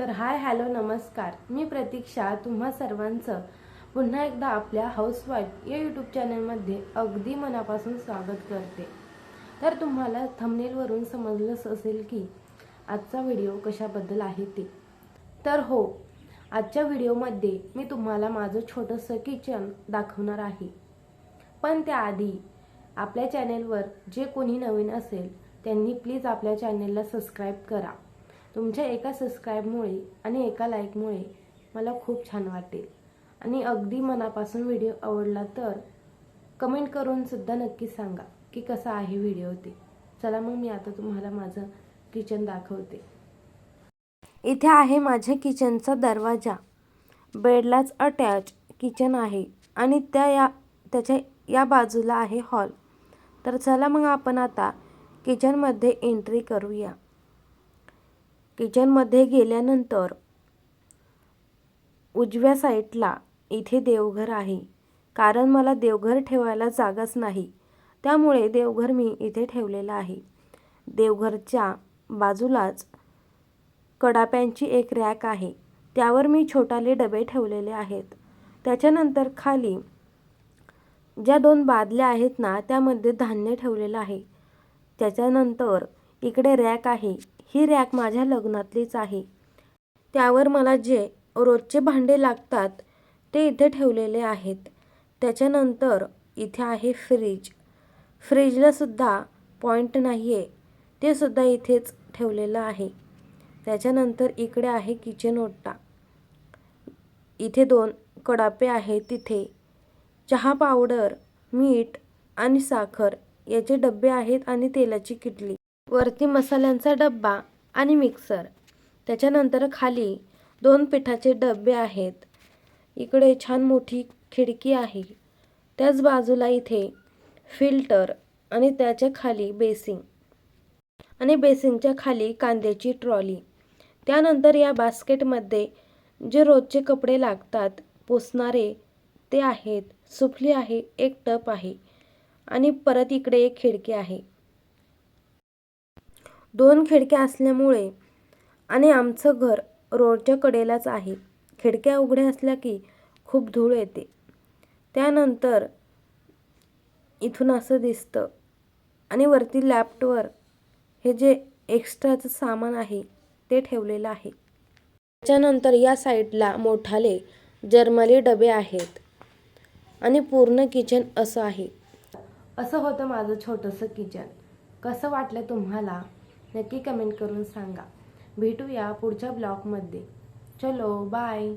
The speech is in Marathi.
तर हाय हॅलो नमस्कार. मी प्रतीक्षा तुम्हा सर्वांचं पुन्हा एकदा आपल्या हाऊसवाईफ या यूट्यूब चॅनलमध्ये अगदी मनापासून स्वागत करते. तर तुम्हाला थंबनेलवरून समजलंच असेल की आजचा व्हिडिओ कशाबद्दल आहे ते. तर हो आजच्या व्हिडिओमध्ये मी तुम्हाला माझं छोटंसं किचन दाखवणार आहे. पण त्याआधी आपल्या चॅनेलवर जे कोणी नवीन असेल त्यांनी प्लीज आपल्या चॅनेलला सबस्क्राईब करा. तुमच्या एका सबस्क्राईबमुळे आणि एका लाईकमुळे मला खूप छान वाटेल. आणि अगदी मनापासून व्हिडिओ आवडला तर कमेंट करूनसुद्धा नक्की सांगा की कसा आहे व्हिडिओ ते. चला मग मी आता तुम्हाला माझं किचन दाखवते. इथे आहे माझ्या किचनचा दरवाजा. बेडलाच अटॅच किचन आहे आणि त्या या त्याच्या या बाजूला आहे हॉल तर चला मग आपण आता किचनमध्ये एंट्री करूया. किचनमध्ये गेल्यानंतर उजव्या साईडला इथे देवघर आहे. कारण मला देवघर ठेवायला जागाच नाही. त्यामुळे देवघर मी इथे ठेवलेलं आहे. देवघरच्या बाजूलाच कडाप्यांची एक रॅक आहे. त्यावर मी छोटाले डबे ठेवलेले आहेत. त्याच्यानंतर खाली ज्या दोन बादल्या आहेत ना त्यामध्ये धान्य ठेवलेलं आहे. त्याच्यानंतर इकडे रॅक आहे. ही रॅक माझ्या लग्नातलीच आहे. त्यावर मला जे रोजचे भांडे लागतात ते इथे ठेवलेले आहेत. त्याच्यानंतर इथे आहे फ्रीज. फ्रीजला सुद्धा पॉईंट नाही आहे ते सुद्धा इथेच ठेवलेलं आहे. त्याच्यानंतर इकडे आहे किचन ओट्टा इथे दोन कडापे आहेत तिथे. चहा पावडर मीठ आणि साखर याचे डबे आहेत आणि तेलाची किटली. वरती मसाल्यांचा डब्बा आणि मिक्सर. त्याच्यानंतर खाली दोन पिठाचे डबे आहेत. इकडे छान मोठी खिडकी आहे. त्याच बाजूला इथे फिल्टर आणि त्याच्याखाली बेसिंग आणि बेसिंगच्या खाली कांद्याची ट्रॉली. त्यानंतर या बास्केटमध्ये जे रोजचे कपडे लागतात पुसणारे ते आहेत. सुफली आहे एक टप आहे आणि परत इकडे एक खिडकी आहे. दोन खिडक्या असल्यामुळे आणि आमचं घर रोडच्या कडेलाच आहे. खिडक्या उघड्या असल्या की खूप धूळ येते. त्यानंतर इथून असं दिसतं आणि वरती लॅप्टवर हे जे एक्स्ट्राचं सामान आहे ते ठेवलेलं आहे. त्याच्यानंतर या साईडला मोठाले जर्मली डबे आहेत आणि पूर्ण किचन असं आहे. असं होतं माझं छोटंसं किचन कसं वाटलं तुम्हाला? नक्की कमेंट करून सांगा. भेटूया पुढच्या ब्लॉगमध्ये. चलो बाय